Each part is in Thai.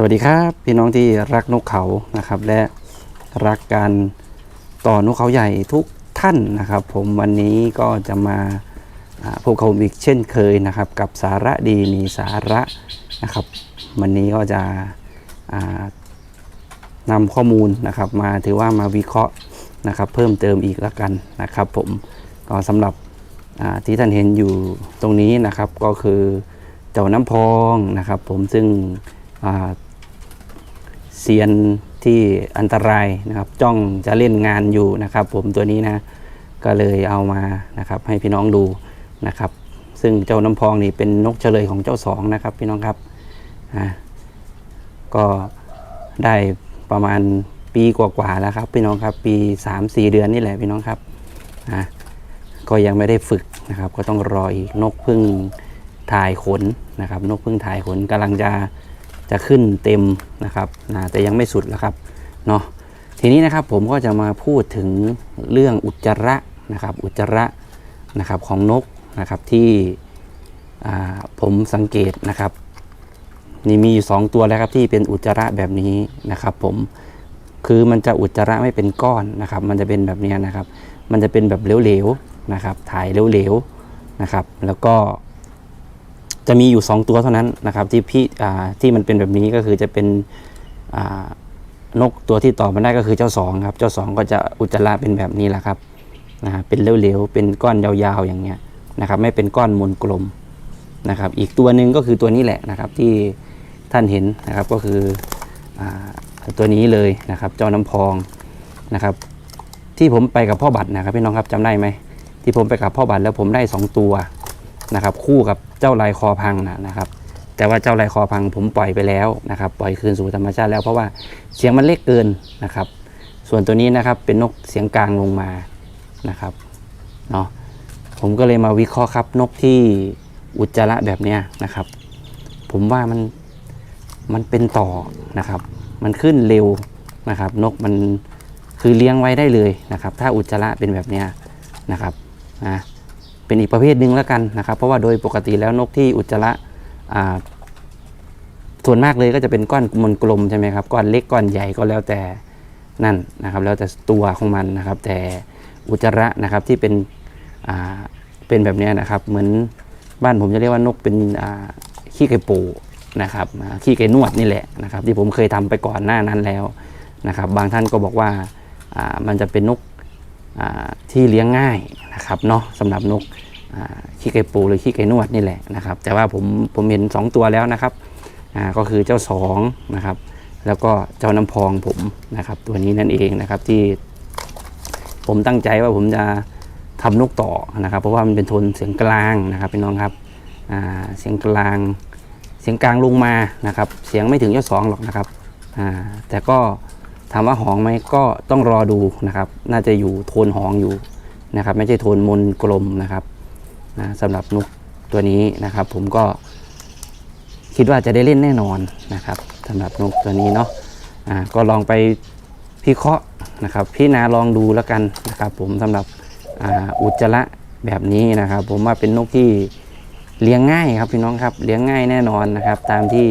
สวัสดีครับพี่น้องที่รักนกเขานะครับ และรักการต่อนกเขาใหญ่ทุกท่านนะครับ ผมวันนี้ก็จะมาพบกับผมอีกเช่นเคยนะครับ กับสาระดีมีสาระนะครับ วันนี้ก็จะอ่านำข้อมูลนะครับมาถือว่ามาวิเคราะห์นะครับ เพิ่มเติมอีกแล้วกันนะครับ ผมก็สำหรับที่ท่านเห็นอยู่ตรงนี้นะครับก็คือเจ้าน้ำพองนะครับ ผมซึ่ง เซียนที่อันตรายนะครับจ้องจะเล่นงานอยู่นะครับ ผมตัวนี้นะก็เลยเอามานะครับให้พี่น้องดูนะครับ ซึ่งเจ้าน้ำพองนี่เป็นนกเฉลยของเจ้าสองนะครับ พี่น้องครับอ่าก็ได้ประมาณปีกว่าๆแล้วครับ พี่น้องครับปี 3-4 เดือนนี่แหละพี่น้องครับอ่าก็ยังไม่ได้ฝึกนะครับ ก็ต้องรออีกนกพึ่งถ่ายขนนะครับ นกพึ่งถ่ายขนกำลังจะ จะขึ้นเต็มนะครับนะแต่ยังไม่สุดแล้วครับเนาะทีนี้นะครับผมก็จะมาพูดถึงเรื่องอุจจาระนะครับอุจจาระนะครับของนกนะครับที่ผมสังเกตนะครับนี่มีอยู่สองตัวแล้วครับที่เป็นอุจจาระแบบนี้นะครับ ผมคือมันจะอุจจาระไม่เป็นก้อนนะครับ มันจะเป็นแบบนี้นะครับ มันจะเป็นแบบเหลวๆนะครับถ่ายเหลวๆนะครับ แล้วก็ จะมีอยู่ 2 ตัวเท่านั้นนะครับที่พี่ที่มันเป็นแบบนี้ก็คือจะเป็นนกตัวที่ต่อมาได้ก็คือเจ้าสองครับเจ้าสองก็จะอุจจาระเป็นแบบนี้แหละครับนะฮะเป็นเหลวๆเป็นก้อนยาวๆอย่างเงี้ยนะครับไม่เป็นก้อนมนกลมนะครับอีกตัวหนึ่งก็คือตัวนี้แหละนะครับที่ท่านเห็นนะครับก็คืออตัวนี้เลยนะครับเจ้าน้ำพองนะครับที่ผมไปกับพ่อบัตรนะครับพี่น้องครับจำได้ไหมที่ผมไปกับพ่อบัตรแล้วผมได้สองตัว นะครับคู่กับเจ้าลายคอพังนะนะครับแต่ว่าเจ้าลายคอพังผมปล่อยไปแล้วนะครับปล่อยคืนสู่ธรรมชาติแล้วเพราะว่าเสียงมันเล็กเกินนะครับ ส่วนตัวนี้นะครับเป็นนกเสียงกลางลงมานะครับเนาะผมก็เลยมาวิเคราะห์ครับนกที่อุจจาระแบบเนี้ยนะครับ ผมว่ามันมันเป็นต่อนะครับ มันขึ้นเร็วนะครับ นกมันคือเลี้ยงไว้ได้เลยนะครับ ถ้าอุจจาระเป็นแบบเนี้ยนะครับนะ เป็นอีกประเภทหนึ่งแล้วกันนะครับ เพราะว่าโดยปกติแล้วนกที่อุจจาระส่วนมากเลยก็จะเป็นก้อนมนกลมใช่ไหมครับก้อนเล็กก้อนใหญ่ก็แล้วแต่นั่นนะครับ แล้วแต่ตัวของมันนะครับ แต่อุจจาระนะครับที่เป็นเป็นแบบนี้นะครับ เหมือนบ้านผมจะเรียกว่านกเป็นขี้ไก่ปูนะครับขี้ไก่นวดนี่แหละนะครับ ที่ผมเคยทำไปก่อนหน้านั้นแล้วนะครับ บางท่านก็บอกว่ามันจะเป็นนก ที่เลี้ยงง่ายนะครับเนาะสำหรับนกขี้ไก่ปูหรือขี้ไก่นวดนี่แหละนะครับ แต่ว่าผมผมเห็น 2 ตัวแล้วนะครับก็คือเจ้าสองนะครับแล้วก็เจ้าน้ำพองผมนะครับตัวนี้นั่นเองนะครับที่ผมตั้งใจว่าผมจะทำนกต่อนะครับ เพราะว่ามันเป็นโทนเสียงกลางนะครับพี่น้องครับเสียงกลางเสียงกลางลงมานะครับ เสียงไม่ถึงเจ้าสองหรอกนะครับแต่ก็ ถามว่าหองไหมก็ต้องรอดูนะครับ น่าจะอยู่โทนหองอยู่นะครับ ไม่ใช่โทนมนกลมนะครับนะสำหรับนกตัวนี้นะครับ ผมก็คิดว่าจะได้เล่นแน่นอนนะครับสำหรับนกตัวนี้เนาะอ่าก็ลองไปพิเคราะห์นะครับพี่นาลองดูแล้วกันนะครับ ผมสำหรับอ่าอุจจาระแบบนี้นะครับ ผมว่าเป็นนกที่เลี้ยงง่ายครับพี่น้องครับเลี้ยงง่ายแน่นอนนะครับ ตามที่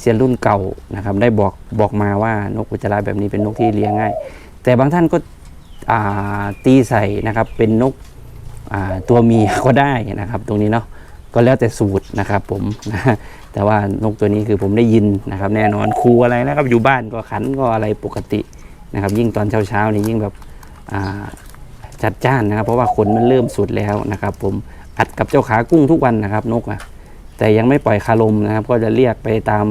เซียนรุ่นเก่านะครับ ได้บอกบอกมาว่านกอุจจาระแบบนี้เป็นนกที่เลี้ยงง่าย แต่บางท่านก็ตีใส่นะครับเป็นนกตัวเมียก็ได้นะครับ ตรงนี้เนาะก็แล้วแต่สูตรนะครับผมแต่ว่านกตัวนี้คือผมได้ยินนะครับ แน่นอนครูอะไรนะครับ อยู่บ้านก็ขันก็อะไรปกตินะครับ ยิ่งตอนเช้าๆนี่ยิ่งแบบจัดจ้านนะครับ เพราะว่าขนมันเริ่มสุดแล้วนะครับ ผมอัดกับเจ้าขากุ้งทุกวันนะครับ นกอะ แต่ยังไม่ปล่อยคารมนะครับ ก็จะเรียกไปตาม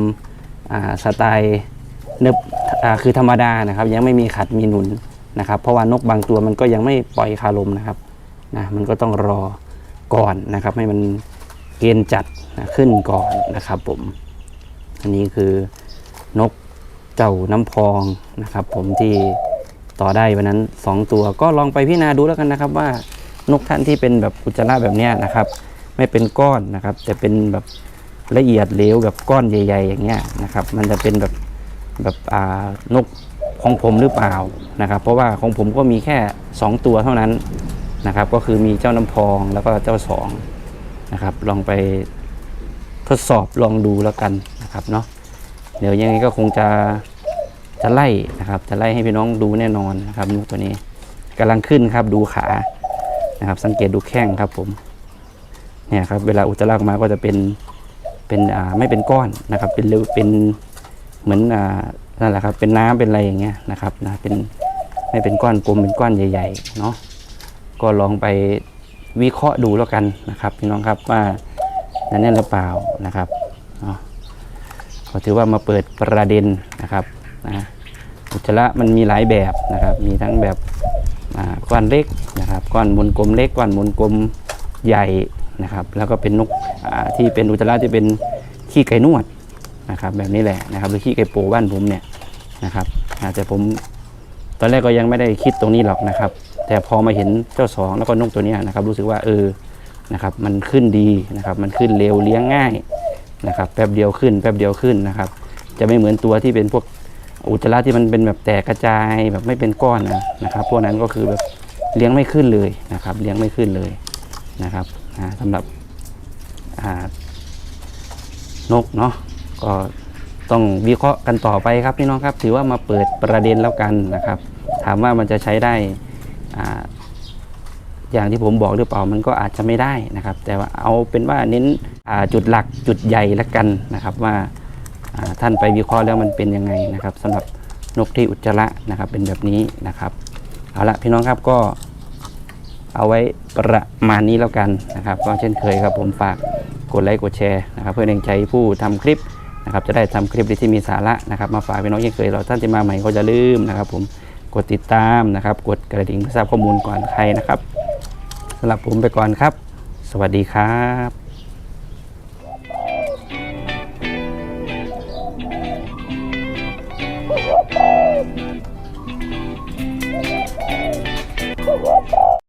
าสไตล์เนบคือธรรมดานะครับ ยังไม่มีขัดมีหนุนนะครับ เพราะว่านกบางตัวมันก็ยังไม่ปล่อยคารมนะครับนะมันก็ต้องรอก่อนนะครับ ให้มันเกณฑ์จัดนะขึ้นก่อนนะครับผม อันนี้คือนกเจ้าน้ำพองนะครับ ผมที่ต่อได้วันนั้น 2 ตัวก็ลองไปพิจารณาดูแล้วกันนะครับ ว่านกท่านที่เป็นแบบอุจจาระแบบนี้นะครับ ไม่เป็นก้อนนะครับ แต่เป็นแบบละเอียดเหลวแบบก้อนใหญ่ ๆ อย่างเงี้ยนะครับ มันจะเป็นแบบแบบอ่านกของผมหรือเปล่านะครับ เพราะว่าของผมก็มีแค่ 2 ตัวเท่านั้นนะครับ ก็คือมีเจ้าน้ำพองแล้วก็เจ้าสองนะครับ ลองไปทดสอบลองดูแล้วกันนะครับเนาะเดี๋ยวยังไงก็คงจะจะไล่นะครับ จะไล่ให้พี่น้องดูแน่นอนนะครับนกตัวนี้กำลังขึ้นครับดูขานะครับ สังเกตดูแข้งครับผม เนี่ยครับเวลาอุจจาระออกมาก็จะเป็นเป็นอ่าไม่เป็นก้อนนะครับเป็นเร็วเป็นเหมือนอ่านั่นแหละครับเป็นน้ำเป็นอะไรอย่างเงี้ยนะครับนะเป็นไม่เป็นก้อนกลมเป็นก้อนใหญ่ๆเนาะก็ลองไปวิเคราะห์ดูแล้วกันนะครับพี่น้องครับว่านั่นแน่นหรือเปล่านะครับเนาะก็ถือว่ามาเปิดประเด็นนะครับนะอุจจาระมันมีหลายแบบนะครับ มีทั้งแบบก้อนเล็กนะครับก้อนมนกลมเล็กก้อนมนกลมใหญ่ นะครับ แล้วก็เป็นนกที่เป็นอุจจาระที่เป็นขี้ไก่นวดนะครับ แบบนี้แหละนะครับหรือขี้ไก่โปบ้านผมเนี่ยนะครับอาจจะผมตอนแรกก็ยังไม่ได้คิดตรงนี้หรอกนะครับ แต่พอมาเห็นเจ้าสองแล้วก็นกตัวนี้นะครับ รู้สึกว่าเออนะครับ มันขึ้นดีนะครับ มันขึ้นเร็วเลี้ยงง่ายนะครับ แป๊บเดียวขึ้น แป๊บเดียวขึ้นนะครับ จะไม่เหมือนตัวที่เป็นพวกอุจจาระที่มันเป็นแบบแตกกระจายแบบไม่เป็นก้อนนะนะครับ พวกนั้นก็คือแบบเลี้ยงไม่ขึ้นเลยนะครับ เลี้ยงไม่ขึ้นเลยนะครับ สำหรับนกเนาะก็ต้องวิเคราะห์กันต่อไปครับพี่น้องครับ ถือว่ามาเปิดประเด็นแล้วกันนะครับ ถามว่ามันจะใช้ได้ออย่างที่ผมบอกหรือเปล่ามันก็อาจจะไม่ได้นะครับ แต่ว่าเอาเป็นว่าเน้นจุดหลักจุดใหญ่ละกันนะครับ ว่าอ่าท่านไปวิเคราะห์แล้วมันเป็นยังไงนะครับสำหรับนกที่อุจจาระนะครับเป็นแบบนี้นะครับ เอาละพี่น้องครับก็ เอาไว้ประมาณนี้แล้วกันนะครับ ก็เช่นเคยครับผมฝากกดไลค์กดแชร์นะครับ เพื่อแรงใจผู้ทำคลิปนะครับ จะได้ทำคลิปที่มีสาระนะครับ มาฝากพี่น้องเช่นเคยเราท่านจะมาใหม่ก็จะลืมนะครับ ผมกดติดตามนะครับ กดกระดิ่งเพื่อทราบข้อมูลก่อนใครนะครับสำหรับผมไปก่อนครับ สวัสดีครับ